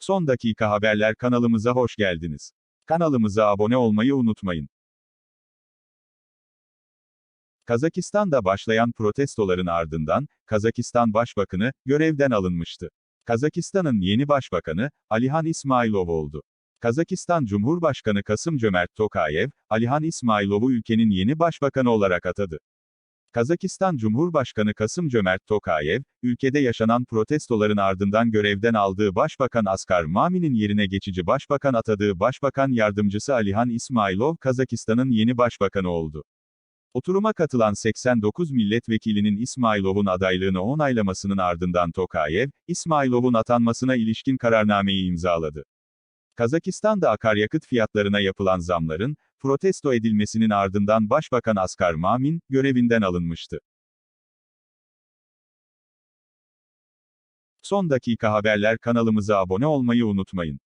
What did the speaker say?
Son dakika haberler kanalımıza hoş geldiniz. Kanalımıza abone olmayı unutmayın. Kazakistan'da başlayan protestoların ardından, Kazakistan Başbakanı, görevden alınmıştı. Kazakistan'ın yeni başbakanı, Alihan İsmailov oldu. Kazakistan Cumhurbaşkanı Kasım Cömert Tokayev, Alihan İsmailov'u ülkenin yeni başbakanı olarak atadı. Kazakistan Cumhurbaşkanı Kasım Cömert Tokayev, ülkede yaşanan protestoların ardından görevden aldığı Başbakan Askar Mami'nin yerine geçici başbakan atadığı Başbakan Yardımcısı Alihan İsmailov, Kazakistan'ın yeni başbakanı oldu. Oturuma katılan 89 milletvekilinin İsmailov'un adaylığını onaylamasının ardından Tokayev, İsmailov'un atanmasına ilişkin kararnameyi imzaladı. Kazakistan'da akaryakıt fiyatlarına yapılan zamların, protesto edilmesinin ardından Başbakan Askar Mamin, görevinden alınmıştı. Son dakika haberler kanalımıza abone olmayı unutmayın.